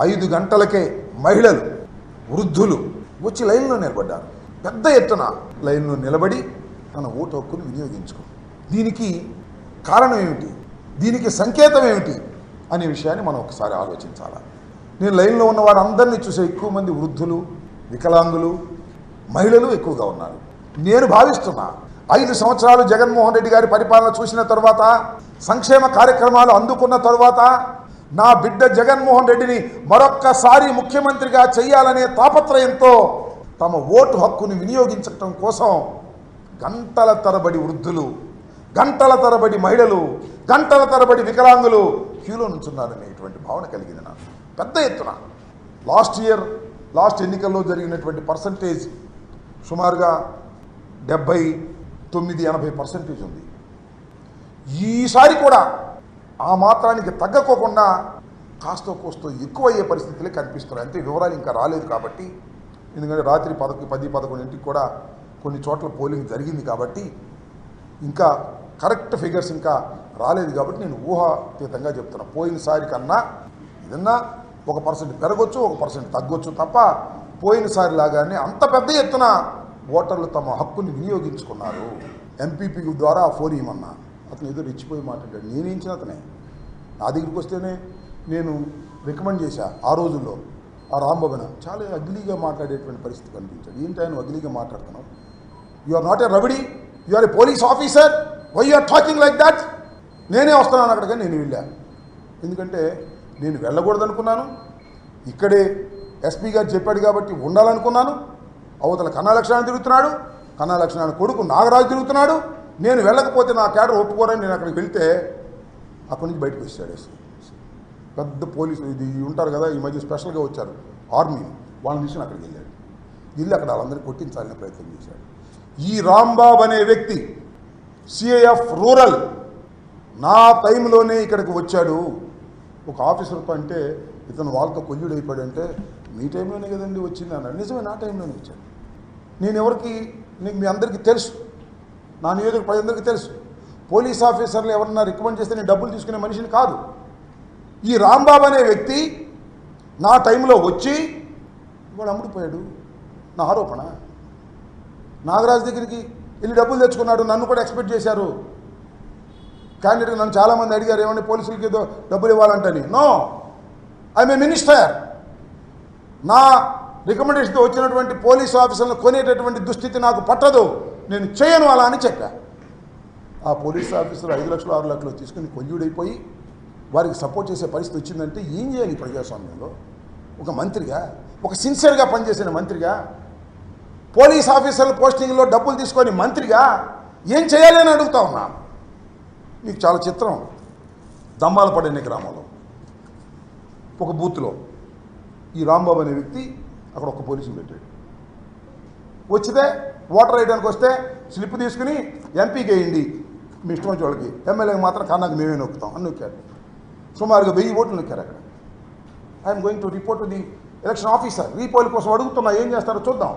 ఐదు గంటలకే మహిళలు వృద్ధులు వచ్చి లైన్లో నిలబడ్డారు. పెద్ద ఎత్తున లైన్లో నిలబడి తన ఓటు హక్కును వినియోగించుకో దీనికి కారణం ఏమిటి? దీనికి సంకేతం ఏమిటి? అనే విషయాన్ని మనం ఒకసారి ఆలోచించాలి? నేను లైన్లో ఉన్న వారందరినీ చూసే ఎక్కువ మంది వృద్ధులు వికలాంగులు మహిళలు ఎక్కువగా ఉన్నారు. నేను భావిస్తున్నా ఐదు సంవత్సరాలు జగన్మోహన్ రెడ్డి గారి పరిపాలన చూసిన తర్వాత సంక్షేమ కార్యక్రమాలు అందుకున్న తరువాత నా బిడ్డ జగన్మోహన్ రెడ్డిని మరొక్కసారి ముఖ్యమంత్రిగా చేయాలనే తాపత్రయంతో తమ ఓటు హక్కుని వినియోగించటం కోసం గంటల తరబడి వృద్ధులు గంటల తరబడి మహిళలు గంటల తరబడి వికలాంగులు క్యూలో నుంచున్నారనేటువంటి భావన కలిగింది నాకు. పెద్ద ఎత్తున. లాస్ట్ ఇయర్ లాస్ట్ ఎన్నికల్లో జరిగినటువంటి పర్సంటేజ్ సుమారుగా డెబ్భై తొమ్మిది ఎనభై పర్సెంటేజ్ ఉంది. ఈసారి కూడా ఆ మాత్రానికి తగ్గకోకుండా కాస్తో కోస్తో ఎక్కువ అయ్యే పరిస్థితులే కనిపిస్తున్నాయి. అంటే వివరాలు ఇంకా రాలేదు కాబట్టి ఎందుకంటే రాత్రి పదకొ పది పదకొండింటికి కూడా కొన్ని చోట్ల పోలింగ్ జరిగింది కాబట్టి ఇంకా కరెక్ట్ ఫిగర్స్ ఇంకా రాలేదు కాబట్టి నేను ఊహాతీతంగా చెప్తున్నా. పోయినసారి కన్నా ఏదన్నా ఒక పర్సెంట్ పెరగొచ్చు ఒక పర్సెంట్ తగ్గొచ్చు తప్ప పోయినసారి లాగానే అంత పెద్ద ఎత్తున ఓటర్లు తమ హక్కుని వినియోగించుకున్నారు. ఎంపీపీ ద్వారా ఫోన్ ఇవ్వమన్నా అతను ఏదో రెచ్చిపోయి మాట్లాడాడు. నేనేంచిన అతనే? నా దగ్గరికి వస్తేనే నేను రికమెండ్ చేశా ఆ రోజుల్లో ఆ రాంబాబున చాలా అగ్లీగా మాట్లాడేటువంటి పరిస్థితి కనిపించాడు. ఏంటి ఆయన అగ్లీగా మాట్లాడుతున్నావు? You are not a robber you are a police officer why you are talking like that నేనే వస్తున్నాను అక్కడికి నేను వెళ్ళా. ఎందుకంటే నేను వెళ్ళకూడదు అనుకున్నాను. ఇక్కడే ఎస్పీ గారు చెప్పాడు కాబట్టి ఉండాలనుకున్నాను. అవతల కన్నా లక్షణాన్ని తిరుగుతున్నాడు. కన్నా లక్షణాన్ని కొడుకు నాగరాజు తిరుగుతున్నాడు. నేను వెళ్ళకపోతే నా క్యాడర్ ఒప్పుకోరని నేను అక్కడికి వెళ్తే అక్కడి నుంచి బయటకు వచ్చాడు పెద్ద పోలీసు ఇది ఉంటారు కదా ఈ మధ్య స్పెషల్గా వచ్చారు. ఆర్మీ వాళ్ళని తీసుకుని అక్కడికి వెళ్ళాడు. వెళ్ళి అక్కడ వాళ్ళందరినీ కొట్టించాలనే ప్రయత్నం చేశాడు. ఈ రాంబాబు అనే వ్యక్తి సిఐఎఫ్ రూరల్ నా టైంలోనే ఇక్కడికి వచ్చాడు. ఒక ఆఫీసర్తో అంటే ఇతను వాళ్ళతో కొల్లుడు అయిపోయాడంటే మీ టైంలోనే కదండి వచ్చింది అన్నాడు. నిజమే నా టైంలోనే వచ్చాడు. నేను ఎవరికి నీకు మీ అందరికీ తెలుసు. నా నియోజక ప్రజలందరికీ తెలుసు. పోలీస్ ఆఫీసర్లు ఎవరన్నా రికమెండ్ చేస్తే నేను డబ్బులు తీసుకునే మనిషిని కాదు. ఈ రాంబాబు అనే వ్యక్తి నా టైంలో వచ్చి ఇవాడు అమ్ముడిపోయాడు. నా ఆరోపణ. నాగరాజు దగ్గరికి వెళ్ళి డబ్బులు తెచ్చుకున్నాడు. నన్ను కూడా ఎక్స్పెక్ట్ చేశారు. క్యాండిడేట్ నన్ను చాలామంది అడిగారు ఏమంటే పోలీసులకి ఏదో డబ్బులు ఇవ్వాలంటని? నో. I'm a minister. నా రికమెండేషన్తో వచ్చినటువంటి పోలీస్ ఆఫీసర్లను కొనేటటువంటి దుస్థితి నాకు పట్టదు. నేను చేయను అలా అని చెప్పా. ఆ పోలీస్ ఆఫీసర్ ఐదు లక్షలు ఆరు లక్షలు తీసుకుని కొల్లుడైపోయి వారికి సపోర్ట్ చేసే పరిస్థితి వచ్చిందంటే ఏం చేయాలి ప్రజాస్వామ్యంలో? ఒక మంత్రిగా ఒక సిన్సియర్గా పనిచేసిన మంత్రిగా పోలీస్ ఆఫీసర్ల పోస్టింగ్లో డబ్బులు తీసుకొని మంత్రిగా ఏం చేయాలి అని అడుగుతా ఉన్నా. మీకు చాలా చిత్రం. దమ్మాలపడని గ్రామంలో. ఒక బూత్లో. ఈ రాంబాబు అనే వ్యక్తి అక్కడ ఒక పోలీసుని పెట్టాడు. వచ్చితే ఓటర్ వేయడానికి వస్తే స్లిప్ తీసుకుని ఎంపీకి వేయండి మీ ఇష్టం వచ్చే ఎమ్మెల్యేకి మాత్రం కన్నాకు మేమే నొక్కుతాం అని నొక్కారు. సుమారుగా వెయ్యి ఓట్లు నొక్కారు అక్కడ. I'm going to report the election officer repoll కోసం అడుగుతున్నా ఏం చేస్తారో చూద్దాం.